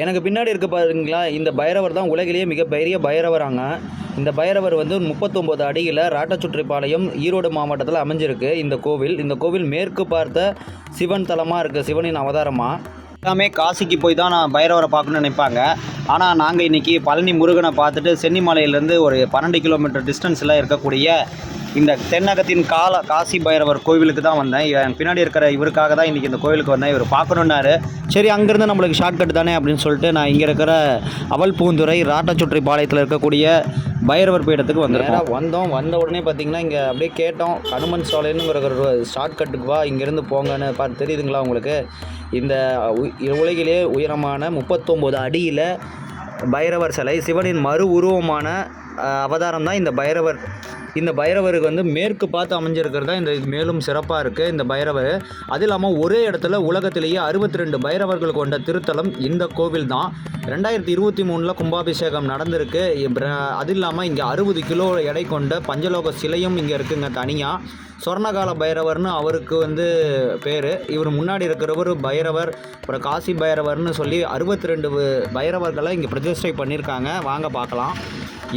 எனக்கு பின்னாடி இருக்க பாருங்களா இந்த பைரவர் தான் உலகிலேயே மிகப்பெரிய பைரவராங்க. இந்த பைரவர் வந்து முப்பத்தொம்போது அடியில் ராட்டச்சுற்றிப்பாளையம் ஈரோடு மாவட்டத்தில் அமைஞ்சிருக்கு. இந்த கோவில் இந்த கோவில் மேற்கு பார்த்த சிவன் தலமாக இருக்குது சிவனின் அவதாரமாக எல்லாமே காசிக்கு போய் தான் நான் பைரவரை பார்க்கணும்னு நினைப்பாங்க. ஆனால் நாங்கள் இன்றைக்கி பழனி முருகனை பார்த்துட்டு சென்னிமலையிலேருந்து ஒரு பன்னெண்டு கிலோமீட்டர் டிஸ்டன்ஸில் இருக்கக்கூடிய இந்த தென்னகத்தின் கால காசி பைரவர் கோவிலுக்கு தான் வந்தேன். என் பின்னாடி இருக்கிற இவருக்காக தான் இன்றைக்கி இந்த கோவிலுக்கு வந்தேன். இவர் பார்க்கணுன்னாரு. சரி அங்கேருந்து நம்மளுக்கு ஷார்ட்கட் தானே அப்படின்னு சொல்லிட்டு நான் இங்கே இருக்கிற அவல் பூந்துரை ராட்டச்சுற்றி பாளையத்தில் இருக்கக்கூடிய பைரவர் பீடத்துக்கு வந்திருக்கேன் வந்தோம். வந்த உடனே பார்த்தீங்கன்னா இங்கே அப்படியே கேட்டோம். கனுமன் சோலைனுங்கிற ஒரு ஷார்ட்கட்டுக்கு வா இங்கேருந்து போங்கன்னு பார்த்து தெரியுதுங்களா உங்களுக்கு? இந்த உ- உலகிலே உயரமான முப்பத்தொம்போது அடியில் பைரவர் சிலை சிவனின் மறு உருவமான அவதாரம் தான் இந்த பைரவர். இந்த பைரவருக்கு வந்து மேற்கு பார்த்து அமைஞ்சிருக்கிறது தான் இந்த மேலும் சிறப்பாக இருக்குது இந்த பைரவர் அது இல்லாமல் ஒரே இடத்துல உலகத்திலேயே அறுபத்தி ரெண்டு பைரவர்கள் கொண்ட திருத்தலம் இந்த கோவில் தான் ரெண்டாயிரத்தி இருபத்தி மூணில் கும்பாபிஷேகம் நடந்திருக்கு. அது இல்லாமல் இங்கே அறுபது கிலோ எடை கொண்ட பஞ்சலோக சிலையும் இங்கே இருக்குங்க தனியாக சொர்ணகால பைரவர்னு அவருக்கு வந்து பேர். இவர் முன்னாடி இருக்கிறவர் பைரவர் அப்புறம் காசி பைரவர்னு சொல்லி அறுபத்தி ரெண்டு பைரவர்களை இங்கே பிரதிஷ்டை பண்ணியிருக்காங்க. வாங்க பார்க்கலாம்.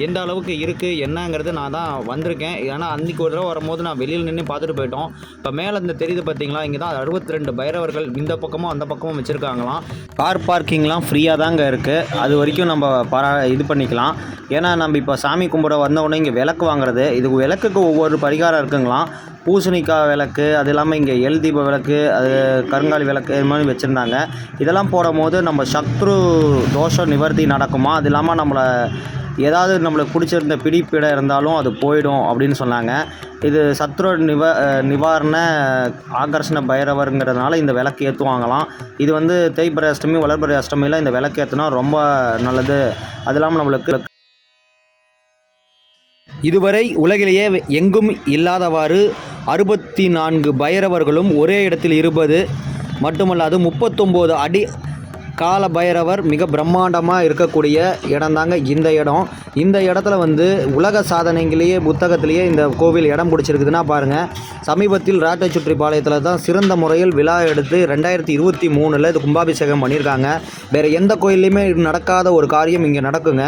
எந்த அளவுக்கு இருக்குது என்னங்கிறது நான் தான் வந்திருக்கேன். ஏன்னா அன்றைக்கி ஒரு தடவை வரும்போது நான் வெளியில் நின்று பார்த்துட்டு போயிட்டோம். இப்போ மேலே இந்த தெரியுது பார்த்தீங்களா இங்கே தான் அறுபத்தி ரெண்டு பைரவர்கள் இந்த பக்கமும் அந்த பக்கமும் வச்சுருக்காங்களாம். கார் பார்க்கிங்லாம் ஃப்ரீயாக தாங்க இருக்குது அது வரைக்கும் நம்ம பரா இது பண்ணிக்கலாம். ஏன்னா நம்ம இப்போ சாமி கும்பிட வந்த உடனே இங்கே விளக்கு வாங்குறது இதுக்கு விளக்குக்கு ஒவ்வொரு பரிகாரம் இருக்குங்களாம். பூசணிக்காய் விளக்கு அது இல்லாமல் இங்கே எல் தீப விளக்கு அது கருங்காலி விளக்கு இது மாதிரி வச்சுருந்தாங்க. இதெல்லாம் போடும் போது நம்ம சத்ரு தோஷ நிவர்த்தி நடக்குமா? அது இல்லாமல் நம்மளை ஏதாவது நம்மளுக்கு பிடிச்சிருந்த பிடிப்பிடம் இருந்தாலும் அது போயிடும் அப்படின்னு சொன்னாங்க. இது சத்ரு நிவ நிவாரண ஆகர்ஷண பைரவருங்கிறதுனால இந்த விளக்கு ஏற்றுவாங்களாம் இது வந்து தேய்பிரை அஷ்டமி வளர்பிறை அஷ்டமியில் இந்த விளக்கு ஏற்றுனா ரொம்ப நல்லது. அது இல்லாமல் நம்மளுக்கு இதுவரை உலகிலேயே எங்கும் இல்லாதவாறு அறுபத்தி நான்கு பைரவர்களும் ஒரே இடத்தில் இருப்பது மட்டுமல்லாது முப்பத்தொம்போது அடி கால பைரவர் மிக பிரம்மாண்டமாக இருக்கக்கூடிய இடம்தாங்க இந்த இடம். இந்த இடத்துல வந்து உலக சாதனைகளையே புத்தகத்திலேயே இந்த கோவில் இடம் பிடிச்சிருக்குதுன்னா பாருங்கள் சமீபத்தில் ராட்டைச்சுற்றிப்பாளையத்தில் தான் சிறந்த முறையில் விழா எடுத்து ரெண்டாயிரத்தி இருபத்தி மூணில் இது கும்பாபிஷேகம் பண்ணியிருக்காங்க வேறு எந்த கோயில்லையுமே நடக்காத ஒரு காரியம் இங்கே நடக்குங்க.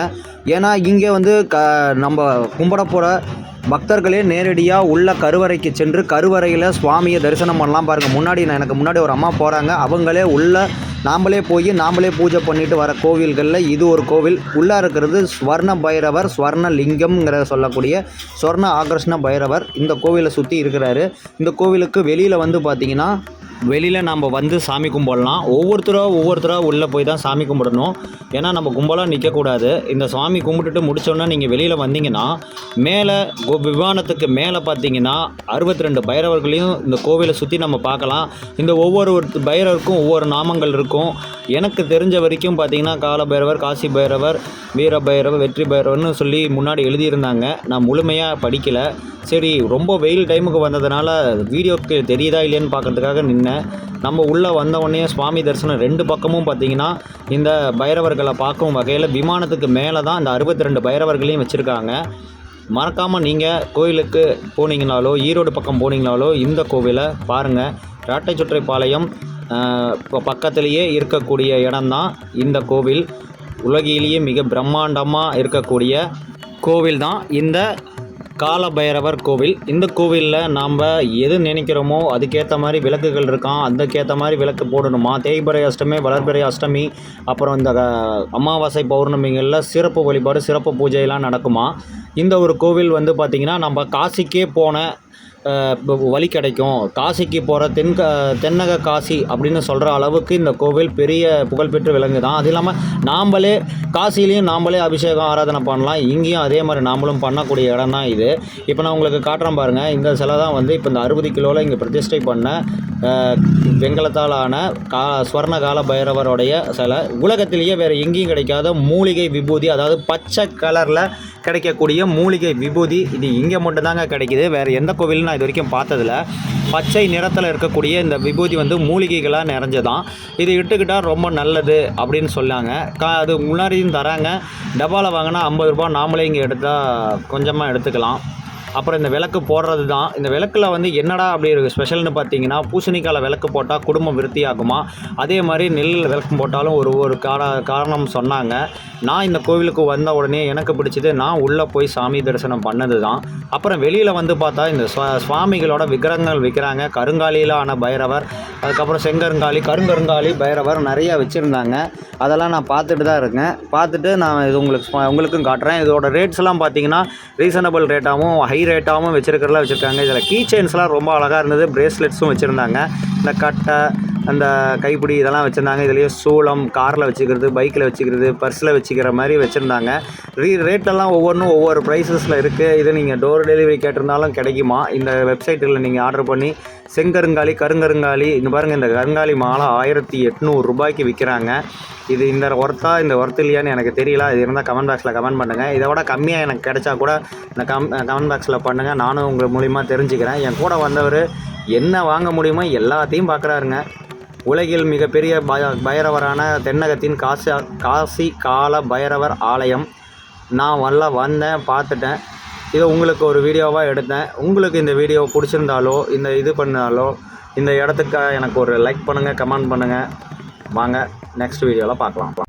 ஏன்னா இங்கே வந்து க நம்ம கும்பிட போகிற பக்தர்களே நேரடியாக உள்ள கருவறைக்கு சென்று கருவறையில் சுவாமியை தரிசனம் பண்ணலாம் பாருங்கள் முன்னாடி நான் எனக்கு முன்னாடி ஒரு அம்மா போகிறாங்க அவங்களே உள்ள நாமளே போய் நாமளே பூஜை பண்ணிட்டு வர கோவில்களில் இது ஒரு கோவில். உள்ளே இருக்கிறது ஸ்வர்ண பைரவர் ஸ்வர்ண லிங்கம்ங்கிற சொல்லக்கூடிய ஸ்வர்ண ஆகர்ஷ்ண பைரவர் இந்த கோவிலை சுற்றி இருக்கிறாரு. இந்த கோவிலுக்கு வெளியில் வந்து பார்த்தீங்கன்னா வெளியில் நம்ம வந்து சாமி கும்பிடலாம். ஒவ்வொருத்தராக ஒவ்வொருத்தராக உள்ளே போய் தான் சாமி கும்பிடணும். ஏன்னா நம்ம கும்பலாக நிற்கக்கூடாது இந்த சாமி கும்பிட்டுட்டு முடிச்சோன்னா நீங்கள் வெளியில் வந்தீங்கன்னா மேலே கோ- விமானத்துக்கு மேலே பார்த்தீங்கன்னா அறுபத்தி ரெண்டு பைரவர்களையும் இந்த கோவிலை சுற்றி நம்ம பார்க்கலாம். இந்த ஒவ்வொரு ஒரு பைரவருக்கும் ஒவ்வொரு நாமங்கள் இருக்கும். எனக்கு தெரிஞ்ச வரைக்கும் பார்த்தீங்கன்னா கால பைரவர் காசி பைரவர் வீர பைரவர் வெற்றி பைரவர்னு சொல்லி முன்னாடி எழுதியிருந்தாங்க. நான் முழுமையாக படிக்கலை. சரி ரொம்ப வெயில் டைமுக்கு வந்ததுனால வீடியோக்கு தெரியுதா இல்லையான்னு பார்க்குறதுக்காக நின்னேன். நம்ம உள்ளே வந்த சுவாமி தரிசனம் ரெண்டு பக்கமும் பார்த்தீங்கன்னா இந்த பைரவர்களை பார்க்கும் வகையில் விமானத்துக்கு மேலே தான் இந்த அறுபத்தி ரெண்டு பைரவர்களையும் வச்சுருக்காங்க. மறக்காமல் நீங்கள் கோயிலுக்கு போனீங்கனாலோ ஈரோடு பக்கம் போனீங்கனாலோ இந்த கோவிலை பாருங்கள் ராட்டை சுற்றைப்பாளையம் இப்போ பக்கத்துலேயே இருக்கக்கூடிய இடம்தான் இந்த கோவில். உலகிலேயே மிக பிரம்மாண்டமாக இருக்கக்கூடிய கோவில் தான் இந்த காலபைரவர் கோவில். இந்த கோவிலில் நாம் எது நினைக்கிறோமோ அதுக்கேற்ற மாதிரி விளக்குகள் இருக்கான். அதுக்கேற்ற மாதிரி விளக்கு போடணுமா? தேய்பிறை அஷ்டமி வளர்பிறை அஷ்டமி அப்புறம் இந்த அமாவாசை பௌர்ணமிகளில் சிறப்பு வழிபாடு சிறப்பு பூஜையெல்லாம் நடக்குமா? இந்த ஒரு கோவில் வந்து பார்த்திங்கன்னா நம்ம காசிக்கே போன வழி கிடைக்கும். காசிக்கு போகிற தென்க தென்னக காசி அப்படின்னு சொல்கிற அளவுக்கு இந்த கோவில் பெரிய புகழ்பெற்று விலங்கு தான் அது இல்லாமல் நாம்பளே காசிலையும் நாம்பளே அபிஷேகம் ஆராதனை பண்ணலாம். இங்கேயும் அதே மாதிரி நாம்மளும் பண்ணக்கூடிய இடம் தான் இது. இப்போ நான் உங்களுக்கு காட்டுறேன் பாருங்கள் இந்த சிலை தான் வந்து இப்போ இந்த அறுபது கிலோவில் இங்கே பிரதிஷ்டை பண்ண வெங்கலத்தால் ஆன கா ஸ்வர்ணகால பைரவருடைய சிலை. உலகத்திலேயே வேறு எங்கேயும் கிடைக்காத மூலிகை விபூதி அதாவது பச்சை கலரில் கிடைக்கக்கூடிய மூலிகை விபூதி. இது இங்கே மட்டும்தாங்க கிடைக்குது. வேறு எந்த கோவிலும் நான் இது வரைக்கும் பார்த்ததில்ல. பச்சை நிறத்தில் இருக்கக்கூடிய இந்த விபூதி வந்து மூலிகைகளாக நிறைஞ்சதான். இது இட்டுக்கிட்டால் ரொம்ப நல்லது அப்படின்னு சொன்னாங்க. கா அது முன்னாடியும் தராங்க. டப்பாவில் வாங்கினா ஐம்பது ரூபாய் நாமளே இங்கே எடுத்தால் கொஞ்சமாக எடுத்துக்கலாம். அப்புறம் இந்த விளக்கு போடுறது தான் இந்த விளக்கில் வந்து என்னடா அப்படி இருக்குது ஸ்பெஷல்னு பார்த்தீங்கன்னா பூசணிக்காயில் விளக்கு போட்டால் குடும்பம் விருத்தியாகுமா? அதே மாதிரி நெல் விளக்கு போட்டாலும் ஒரு ஒரு கார காரணம் சொன்னாங்க. நான் இந்த கோவிலுக்கு வந்த உடனே எனக்கு பிடிச்சது நான் உள்ளே போய் சாமி தரிசனம் பண்ணது தான் அப்புறம் வெளியில் வந்து பார்த்தா இந்த சுவாமிகளோட விக்கிரகங்கள் விற்கிறாங்க கருங்காலியில் ஆன பைரவர் அதுக்கப்புறம் செங்கருங்காலி கருங்கருங்காலி பைரவர் நிறைய வச்சுருந்தாங்க. அதெல்லாம் நான் பார்த்துட்டு தான் இருக்கேன். பார்த்துட்டு நான் இது உங்களுக்கு உங்களுக்கும் காட்டுறேன். இதோட ரேட்ஸ்லாம் பார்த்தீங்கன்னா ரீசனபிள் ரேட்டாகவும் ஹை ரேட்டாகவும் வச்சுருக்கிறதெல்லாம் வச்சுருக்காங்க. இதில் கீ செயின்ஸ்லாம் ரொம்ப அழகாக இருந்தது. பிரேஸ்லெட்ஸும் வச்சுருந்தாங்க. இந்த கட்டை அந்த கைப்பிடி இதெல்லாம் வச்சுருந்தாங்க. இதுலேயே சூளம் காரில் வச்சுக்கிறது பைக்கில் வச்சுக்கிறது பர்ஸில் வச்சுக்கிற மாதிரி வச்சுருந்தாங்க. ரீ ரேட்டெல்லாம் ஒவ்வொன்றும் ஒவ்வொரு ப்ரைஸஸில் இருக்குது இது நீங்கள் டோர் டெலிவரி கேட்டிருந்தாலும் கிடைக்குமா? இந்த வெப்சைட்டில் நீங்கள் ஆர்டர் பண்ணி செங்கருங்காலி கருங்கருங்காலி இந்த பாருங்கள் இந்த கருங்காலி மாலை ஆயிரத்தி எட்நூறு ரூபாய்க்கு விற்கிறாங்க இது இந்த ஒர்த்தா இந்த ஒர்த் இல்லையான்னு எனக்கு தெரியல. இது இருந்தால் கமெண்ட் பாக்ஸில் கமெண்ட் பண்ணுங்கள் இதை விட கம்மியாக எனக்கு கிடைச்சா கூட இந்த கம் கமெண்ட் பாக்ஸில் பண்ணுங்கள் நானும் உங்கள் மூலிமா தெரிஞ்சுக்கிறேன். என் கூட வந்தவர் என்ன வாங்க முடியுமோ எல்லாத்தையும் பார்க்குறாருங்க உலகில் மிகப்பெரிய பய பைரவரான தென்னகத்தின் காசி காசி கால பைரவர் ஆலயம். நான் வரல வந்தேன் பார்த்துட்டேன். இதை உங்களுக்கு ஒரு வீடியோவாக எடுத்தேன். உங்களுக்கு இந்த வீடியோ பிடிச்சிருந்தாலோ இந்த இது பண்ணாலோ இந்த இடத்துக்கு எனக்கு ஒரு லைக் பண்ணுங்கள் கமெண்ட் பண்ணுங்கள் வாங்க நெக்ஸ்ட் வீடியோவில் பார்க்கலாம்.